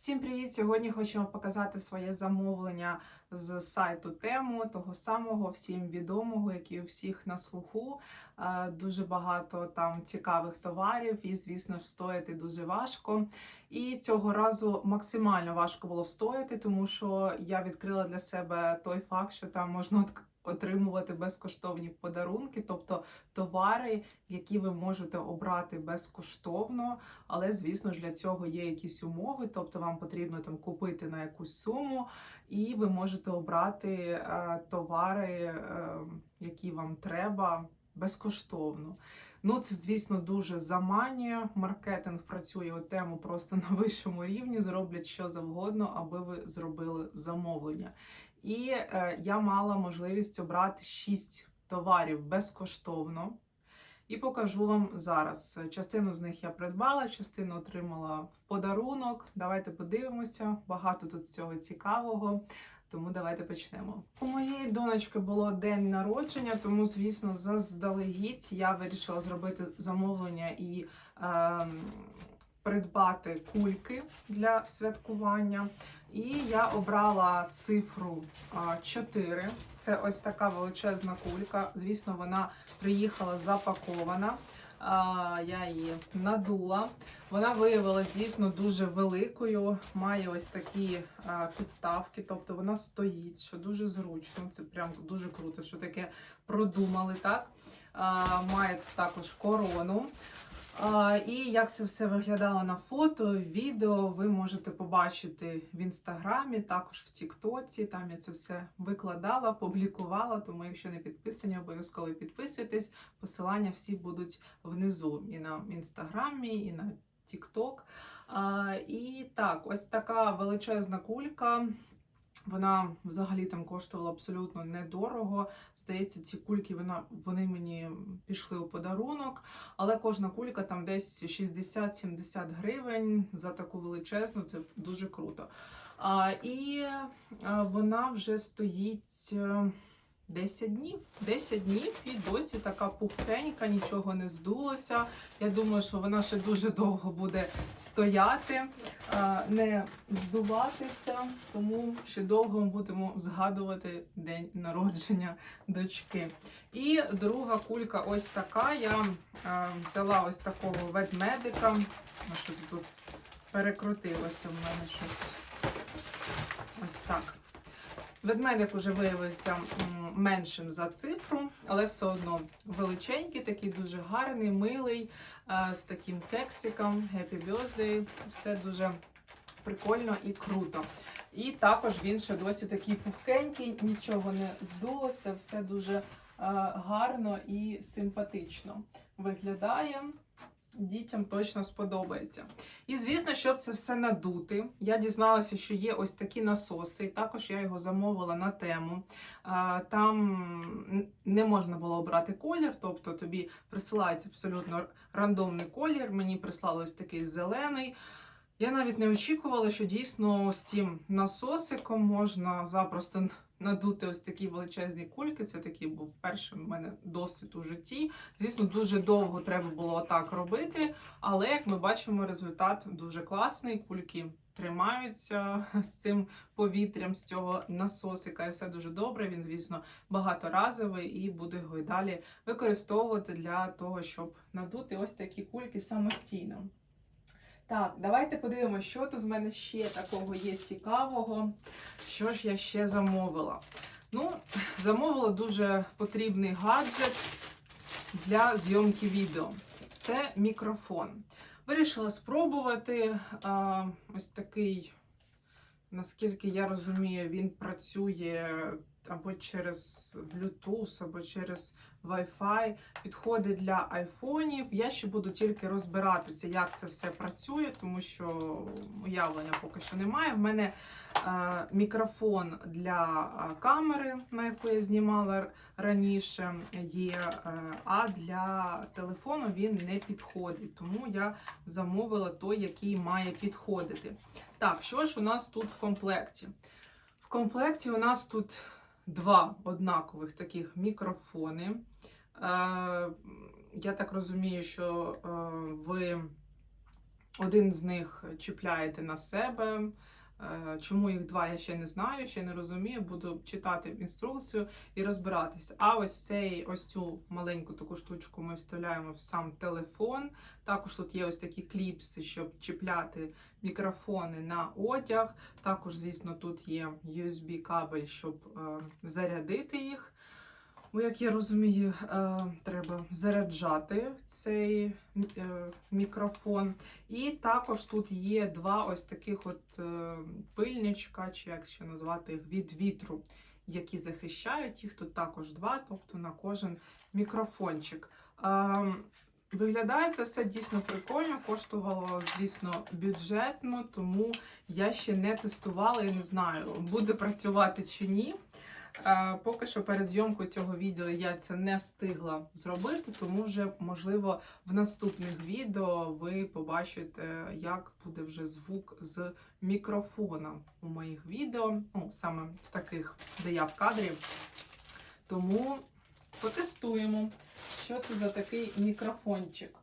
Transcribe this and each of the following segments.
Всім привіт! Сьогодні хочу вам показати своє замовлення з сайту тему, того самого всім відомого, який у всіх на слуху. Е, Дуже багато там цікавих товарів, і, звісно ж, стояти дуже важко. І цього разу максимально важко було встояти, тому що я відкрила для себе той факт, що там можна отримувати безкоштовні подарунки, тобто товари, які ви можете обрати безкоштовно. Але, звісно ж, для цього є якісь умови, тобто вам потрібно там купити на якусь суму, і ви можете обрати е, товари, е, які вам треба, безкоштовно. Ну, це, звісно, дуже заманює. Маркетинг працює у тему просто на вищому рівні, зроблять що завгодно, аби ви зробили замовлення. І е, я мала можливість обрати 6 товарів безкоштовно. І покажу вам зараз. Частину з них я придбала, частину отримала в подарунок. Давайте подивимося. Багато тут всього цікавого. Тому давайте почнемо. У моєї донечки було день народження, тому, звісно, заздалегідь я вирішила зробити замовлення і ем, придбати кульки для святкування. І я обрала цифру 4. Це ось така величезна кулька. Звісно, вона приїхала запакована. Я її надула. Вона виявилась дійсно дуже великою. Має ось такі підставки, тобто вона стоїть, що дуже зручно. Це прям дуже круто, що таке продумали так. Має також корону. І як це все виглядало на фото, відео ви можете побачити в інстаграмі, також в Тіктоці. Там я це все викладала, публікувала. Тому, якщо не підписані, обов'язково підписуйтесь. Посилання всі будуть внизу і на інстаграмі, і на Тікток. І так, ось така величезна кулька. Вона взагалі там коштувала абсолютно недорого. Здається, ці кульки вона, вони мені пішли у подарунок, але кожна кулька там десь 60-70 гривень за таку величезну, це дуже круто. А, і вона вже стоїть. Е, 10 днів. 10 днів і досі така пухкенька, нічого не здулося. Я думаю, що вона ще дуже довго буде стояти, не здуватися, тому ще довго ми будемо згадувати день народження дочки. І друга кулька ось така. Я взяла ось такого ведмедика. Що тут перекрутилося в мене щось. Ось так. Ведмедик уже виявився меншим за цифру, але все одно величенький, такий дуже гарний, милий, е, з таким кексиком. Happy birthday. Все дуже прикольно і круто. І також він ще досі такий пухкенький, нічого не здулося, все дуже е, гарно і симпатично виглядає. Дітям точно сподобається. І звісно, щоб це все надути, я дізналася, що є ось такі насоси, і також я його замовила на тему. Там не можна було обрати колір, тобто тобі присилають абсолютно рандомний колір. Мені прислали ось такий зелений. Я навіть не очікувала, що дійсно з цим насосиком можна запросто надути ось такі величезні кульки. Це такий був перший в мене досвід у житті. Звісно, дуже довго треба було так робити, але як ми бачимо, результат дуже класний. Кульки тримаються з цим повітрям з цього насосика, і все дуже добре. Він, звісно, багаторазовий і буду його і далі використовувати для того, щоб надути ось такі кульки самостійно. Так, давайте подивимося, що тут в мене ще такого є цікавого. Що ж я ще замовила? Ну, замовила дуже потрібний гаджет для зйомки відео. Це мікрофон. Вирішила спробувати а, ось такий, наскільки я розумію, він працює або через Bluetooth, або через Wi-Fi. Підходить для айфонів. Я ще буду тільки розбиратися, як це все працює, тому що уявлення поки що немає. В мене е, мікрофон для е, камери, на яку я знімала раніше, є, е, а для телефону він не підходить. Тому я замовила той, який має підходити. Так, що ж у нас тут в комплекті? В комплекті у нас тут два однакових таких мікрофони. Е, я так розумію, що е, ви один з них чіпляєте на себе. Е, Чому їх два, я ще не знаю, ще не розумію. Буду читати інструкцію і розбиратися. А ось цей, ось цю маленьку таку штучку ми вставляємо в сам телефон. Також тут є ось такі кліпси, щоб чіпляти мікрофони на одяг. Також, звісно, тут є USB-кабель, щоб е, зарядити їх. Бо, як я розумію, е, треба заряджати цей е, мікрофон. І також тут є два ось таких от е, пильничка, чи як ще назвати їх, від вітру, які захищають їх. Тут також два, тобто на кожен мікрофончик. Виглядає це все дійсно прикольно, коштувало, звісно, бюджетно, тому я ще не тестувала і не знаю, буде працювати чи ні. Поки що перед зйомкою цього відео я це не встигла зробити, тому вже, можливо, в наступних відео ви побачите, як буде вже звук з мікрофона у моїх відео, ну, саме в таких, де я в кадрі. Тому потестуємо, що це за такий мікрофончик.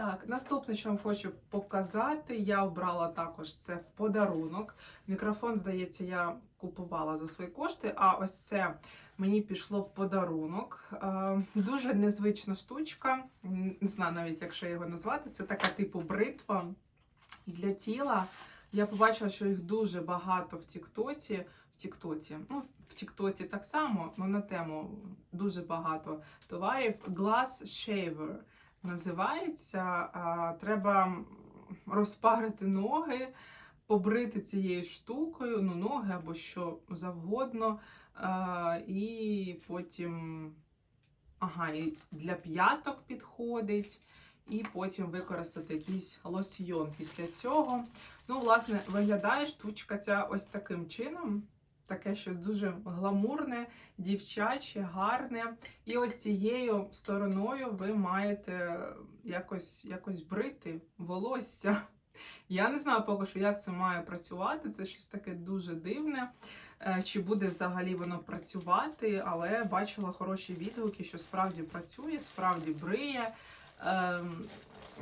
Так, наступне, що вам хочу показати, я обрала також це в подарунок. Мікрофон, здається, я купувала за свої кошти, а ось це мені пішло в подарунок. Е, дуже незвична штучка. Не знаю навіть, як ще його назвати. Це така типу бритва для тіла. Я побачила, що їх дуже багато в Тіктоці. В Тіктоці, ну в Тіктоці так само, але на тему дуже багато товарів. Glass Shaver називається. Треба розпарити ноги, побрити цією штукою, ну, ноги або що завгодно. І потім ага, і для п'яток підходить. І потім використати якийсь лосьйон після цього. Ну, власне, виглядає штучка ця ось таким чином. Таке щось дуже гламурне, дівчаче, гарне. І ось цією стороною ви маєте якось, якось брити волосся. Я не знаю поки що, як це має працювати. Це щось таке дуже дивне. Е, Чи буде взагалі воно працювати, але бачила хороші відгуки, що справді працює, справді бриє.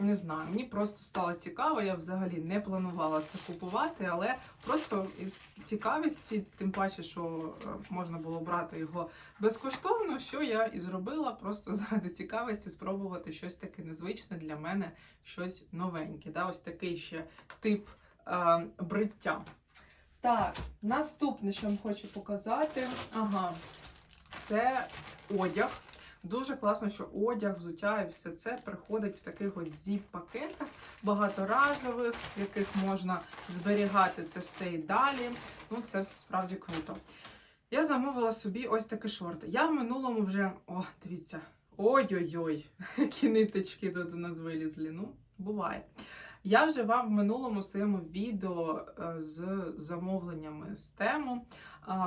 Не знаю, мені просто стало цікаво. Я взагалі не планувала це купувати, але просто із цікавості, тим паче, що е, можна було брати його безкоштовно, що я і зробила, просто заради цікавості спробувати щось таке незвичне для мене, щось новеньке. Да? Ось такий ще тип е, бриття. Так, наступне, що вам хочу показати, ага, це одяг. Дуже класно, що одяг, взуття і все це приходить в таких от зіп-пакетах багаторазових, в яких можна зберігати це все і далі. Ну, це все справді круто. Я замовила собі ось такі шорти. Я в минулому вже. О, дивіться. Ой-ой-ой, які ниточки тут у нас вилізли. Ну, буває. Я вже вам в минулому своєму відео е, з замовленнями з тему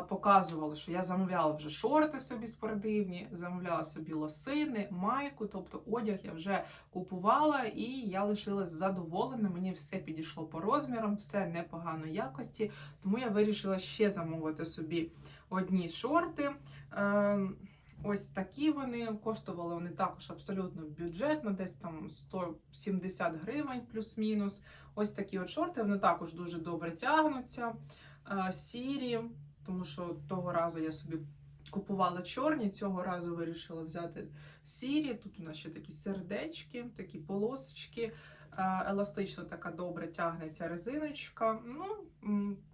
показувала, що я замовляла вже шорти собі спортивні, замовляла собі лосини, майку, тобто одяг я вже купувала і я лишилась задоволена. Мені все підійшло по розмірам, все непоганої якості. Тому я вирішила ще замовити собі одні шорти. Ось такі вони коштували вони також абсолютно бюджетно, десь там 170 гривень плюс-мінус. Ось такі от шорти, вони також дуже добре тягнуться, е, сірі, тому що того разу я собі купувала чорні, цього разу вирішила взяти сірі. Тут у нас ще такі сердечки, такі полосочки. Е, Еластично така добре тягнеться резиночка. Ну,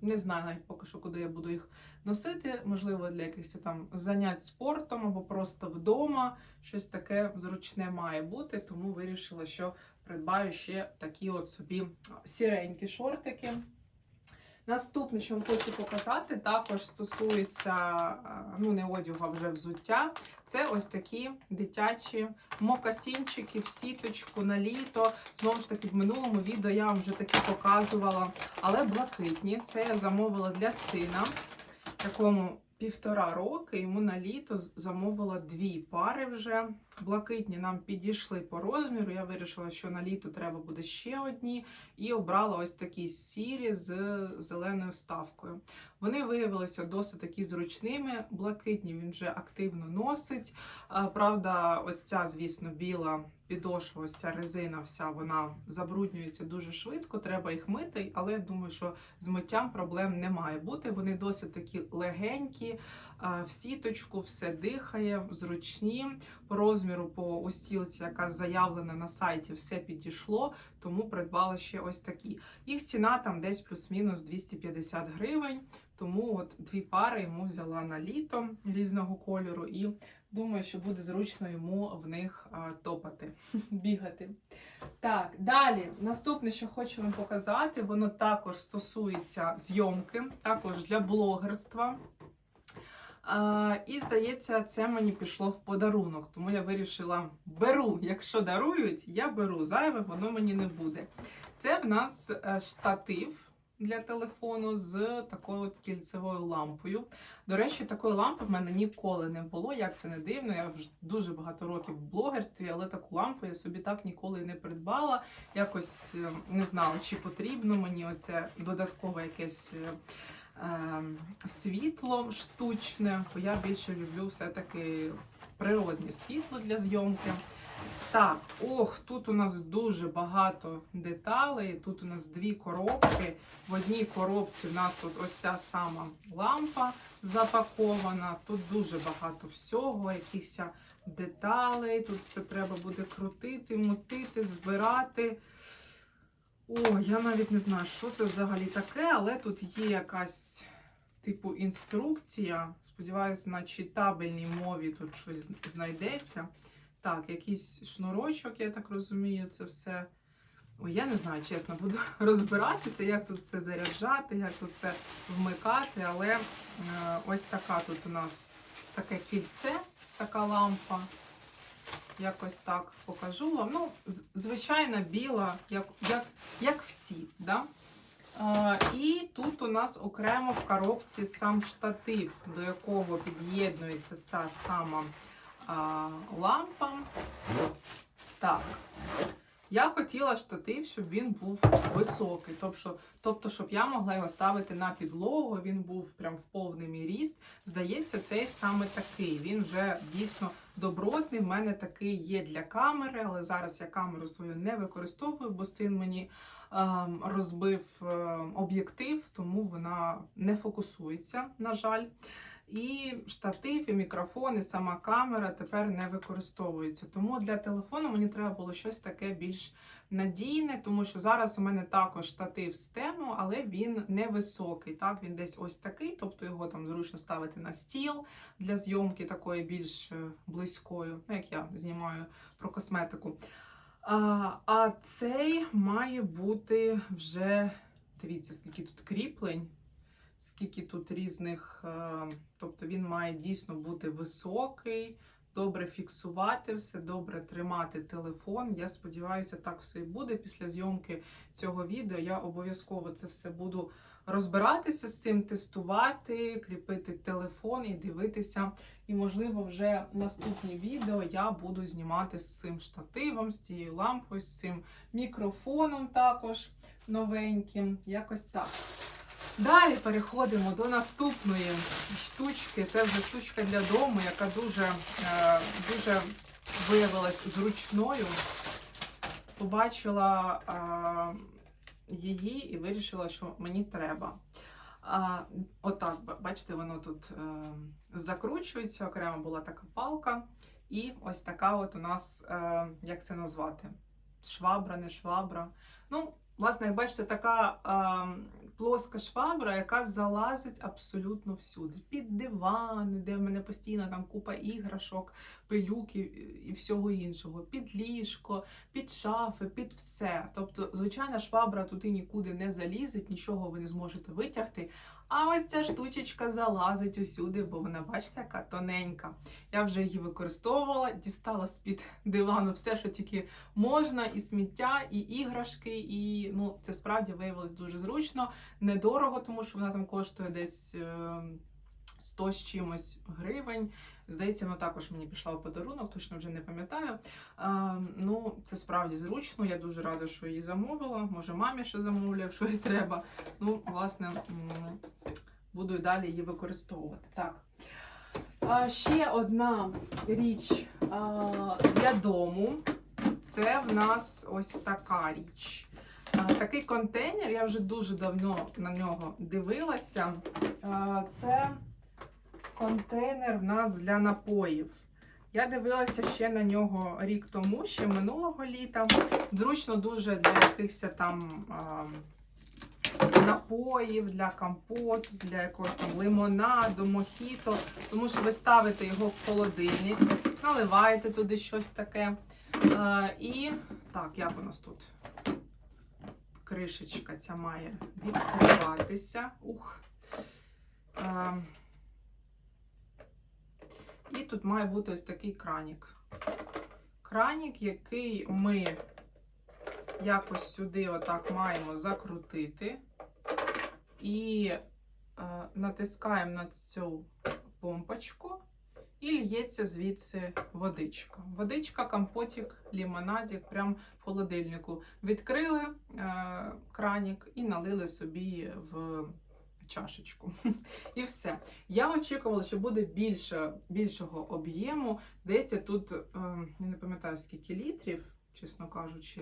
не знаю навіть поки що, куди я буду їх носити. Можливо, для якихось там занять спортом або просто вдома. Щось таке зручне має бути, тому вирішила, що придбаю ще такі от собі сіренькі шортики. Наступне, що вам хочу показати, також стосується е, ну не одягу, а вже взуття. Це ось такі дитячі мокасінчики в сіточку на літо. Знову ж таки, в минулому відео я вам вже такі показувала, але блакитні. Це я замовила для сина, якому півтора роки. Йому на літо замовила дві пари вже. Блакитні нам підійшли по розміру. Я вирішила, що на літо треба буде ще одні, і обрала ось такі сірі з зеленою вставкою. Вони виявилися досить такі зручними. Блакитні він вже активно носить. Правда, ось ця, звісно, біла підошва, ось ця резина, вся вона забруднюється дуже швидко. Треба їх мити, але я думаю, що з миттям проблем не має бути. Вони досить такі легенькі, в сіточку, все дихає, зручні. По розміру по устілці, яка заявлена на сайті, все підійшло, тому придбала ще ось такі. Їх ціна там десь плюс-мінус 250 гривень. Тому от дві пари йому взяла на літо різного кольору, і думаю, що буде зручно йому в них топати, бігати. Так, далі, наступне, що хочу вам показати, воно також стосується зйомки, також для блогерства. І здається, це мені пішло в подарунок, тому я вирішила беру. Якщо дарують, я беру зайве, воно мені не буде. Це в нас е, штатив для телефону з такою от кільцевою лампою. До речі, такої лампи в мене ніколи не було. Як це не дивно, я вже дуже багато років в блогерстві, але таку лампу я собі так ніколи не придбала. Якось е, не знала, чи потрібно мені оце додаткове якесь. Ем, Світло штучне, бо я більше люблю все-таки природне світло для зйомки. Так, ох, тут у нас дуже багато деталей. Тут у нас дві коробки. В одній коробці у нас тут ось ця сама лампа запакована. Тут дуже багато всього, якихось деталей. Тут все треба буде крутити, мутити, збирати. О, я навіть не знаю, що це взагалі таке, але тут є якась типу інструкція. Сподіваюся, на читабельній мові тут щось знайдеться. Так, якийсь шнурочок, я так розумію, це все. Ой, я не знаю, чесно, буду розбиратися, як тут все заряджати, як тут все вмикати. Але е, ось така тут у нас таке кільце, така лампа. Якось так покажу вам. Ну, з- звичайна біла, як, як, як всі. Да? Е, і тут у нас окремо в коробці сам штатив, до якого під'єднується ця сама а, лампа. Так. Я хотіла штатив, щоб він був високий. Тобто, тобто, щоб я могла його ставити на підлогу, він був прям в повний мій ріст. Здається, цей саме такий. Він вже дійсно добротний. В мене такий є для камери, але зараз я камеру свою не використовую, бо син мені ем, розбив ем, об'єктив, тому вона не фокусується, на жаль. І штатив, і мікрофон, і сама камера тепер не використовуються. Тому для телефону мені треба було щось таке більш надійне, тому що зараз у мене також штатив з тему, але він невисокий. Так, він десь ось такий, тобто його там зручно ставити на стіл для зйомки такої більш е, близькою, ну, як я знімаю про косметику. А, а цей має бути вже, дивіться, скільки тут кріплень скільки тут різних, е, тобто він має дійсно бути високий, добре фіксувати все, добре тримати телефон. Я сподіваюся, так все і буде. Після зйомки цього відео я обов'язково це все буду розбиратися з цим, тестувати, кріпити телефон і дивитися. І, можливо, вже наступні відео я буду знімати з цим штативом, з цією лампою, з цим мікрофоном також новеньким. Якось так. Далі переходимо до наступної штучки. Це вже штучка для дому, яка дуже, е, дуже виявилась зручною. Побачила е, її і вирішила, що мені треба. Отак, бачите, воно тут е, закручується. Окремо була така палка. І ось така от у нас, як це назвати? Швабра, не швабра. Ну, власне, як бачите, така е, плоска швабра, яка залазить абсолютно всюди. Під диван, де в мене постійно там купа іграшок, пилюк і, і всього іншого, під ліжко, під шафи, під все. Тобто, звичайна швабра туди нікуди не залізить, нічого ви не зможете витягти. А ось ця штучечка залазить усюди, бо вона, бачите, яка тоненька. Я вже її використовувала, дістала з-під дивану все, що тільки можна, і сміття, і іграшки, і ну, це справді виявилось дуже зручно, недорого, тому що вона там коштує десь е, 100 з чимось гривень. Здається, вона також мені пішла у подарунок, точно вже не пам'ятаю. Ну, це справді зручно. Я дуже рада, що її замовила. Може, мамі ще замовлю, якщо їй треба. Ну, власне, буду і далі її використовувати. Так. А, ще одна річ а, для дому. це в нас ось така річ. Такий контейнер, я вже дуже давно на нього дивилася. Це контейнер в нас для напоїв. Я дивилася ще на нього рік тому, ще минулого літа. Зручно дуже для якихось там а, напоїв, для компоту, для якогось там лимонаду, мохіто. Тому що ви ставите його в холодильник, наливаєте туди щось таке. А, і так, як у нас тут? Кришечка ця має відкриватися. Ух. А, і тут має бути ось такий кранік. Кранік, який ми якось сюди отак маємо закрутити. І е, натискаємо на цю помпочку, і лється звідси водичка. Водичка, компотик, лімонадик, прямо в холодильнику. Відкрили е, кранік і налили собі в чашечку. І все. Я очікувала, що буде більше, більшого об'єму. Здається, тут, е, я не пам'ятаю, скільки літрів, чесно кажучи.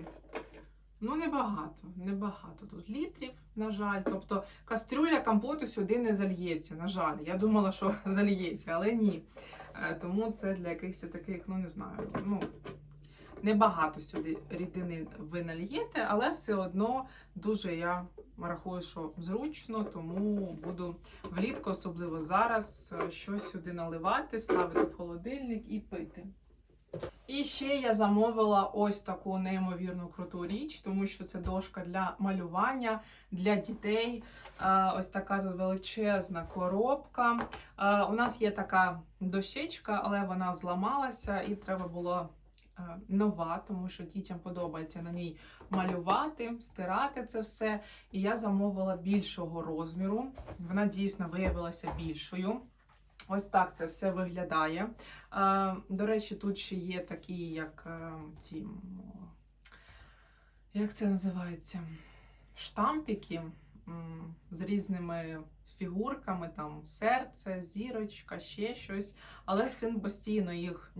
Ну, небагато, небагато тут літрів, на жаль. Тобто кастрюля компоту сюди не зальється, на жаль. Я думала, що зальється, але ні. Е, Тому це для якихось таких, ну не знаю, ну. Небагато сюди рідини ви нальєте, але все одно дуже я рахую, що зручно, тому буду влітку, особливо зараз, е, щось сюди наливати, ставити в холодильник і пити. І ще я замовила ось таку неймовірну круту річ, тому що це дошка для малювання для дітей. Е, Ось така величезна коробка. Е, У нас є така дощечка, але вона зламалася і треба було нова, тому що дітям подобається на ній малювати, стирати це все. І я замовила більшого розміру. Вона дійсно виявилася більшою. Ось так це все виглядає. Е, До речі, тут ще є такі, як е, ці, як це називається? Штампики з різними фігурками, там серце, зірочка, ще щось. Але син постійно їх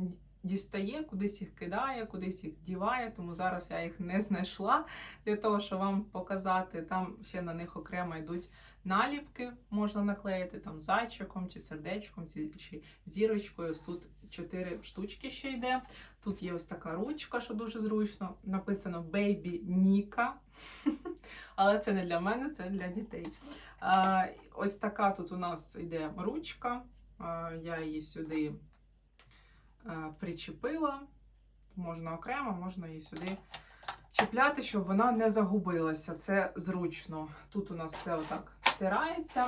дістає, кудись їх кидає, кудись їх діває, тому зараз я їх не знайшла для того, щоб вам показати. Там ще на них окремо йдуть наліпки, можна наклеїти там зайчиком чи сердечком, чи, зірочкою. Ось тут чотири штучки ще йде. Тут є ось така ручка, що дуже зручно. Написано Baby Ніка. Але це не для мене, це для дітей. Ось така тут у нас йде ручка. Я її сюди причепила. Можна окремо, можна її сюди чіпляти, щоб вона не загубилася. Це зручно. Тут у нас все отак стирається.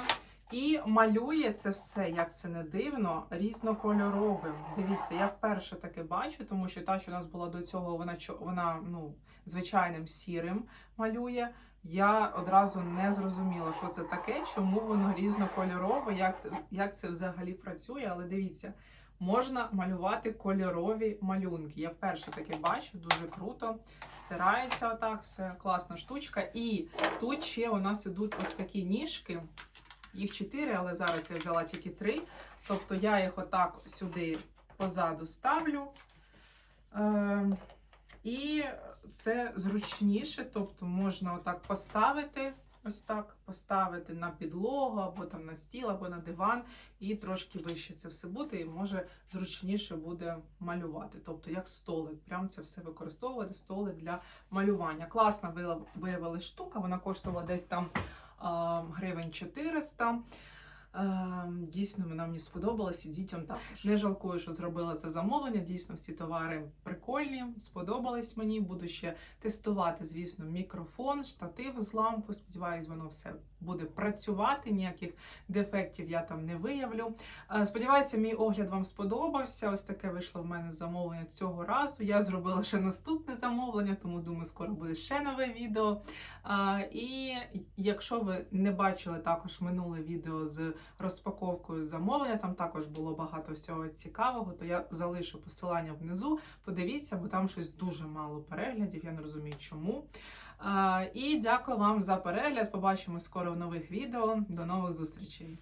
І малює це все, як це не дивно, різнокольоровим. Дивіться, я вперше таке бачу, тому що та, що у нас була до цього, вона вона ну, звичайним сірим малює. Я одразу не зрозуміла, що це таке, чому воно різнокольорове, як це, як це взагалі працює. Але дивіться, можна малювати кольорові малюнки. Я вперше таке бачу, дуже круто. Стирається отак, все класна штучка. І тут ще у нас ідуть ось такі ніжки. Їх чотири, але зараз я взяла тільки три. Тобто я їх отак сюди позаду ставлю. Е, і це зручніше, тобто можна отак поставити, ось так, поставити на підлогу, або там на стіл, або на диван, і трошки вище це все буде, і може зручніше буде малювати. Тобто, як столик, прям це все використовувати, столик для малювання. Класна вила- виявилась штука, вона коштувала десь там гривень 400. Е, Дійсно, вона мені сподобалась і дітям також. Не жалкую, що зробила це замовлення. Дійсно, всі товари прикольні, сподобались мені. Буду ще тестувати, звісно, мікрофон, штатив з лампою. Сподіваюсь, воно все буде працювати. Ніяких дефектів я там не виявлю. Е, Сподіваюся, мій огляд вам сподобався. Ось таке вийшло в мене замовлення цього разу. Я зробила ще наступне замовлення, тому думаю, скоро буде ще нове відео. І якщо ви не бачили також минуле відео з розпаковкою замовлення, там також було багато всього цікавого, то я залишу посилання внизу. Подивіться, бо там щось дуже мало переглядів, я не розумію чому. І дякую вам за перегляд. Побачимо скоро в нових відео. До нових зустрічей!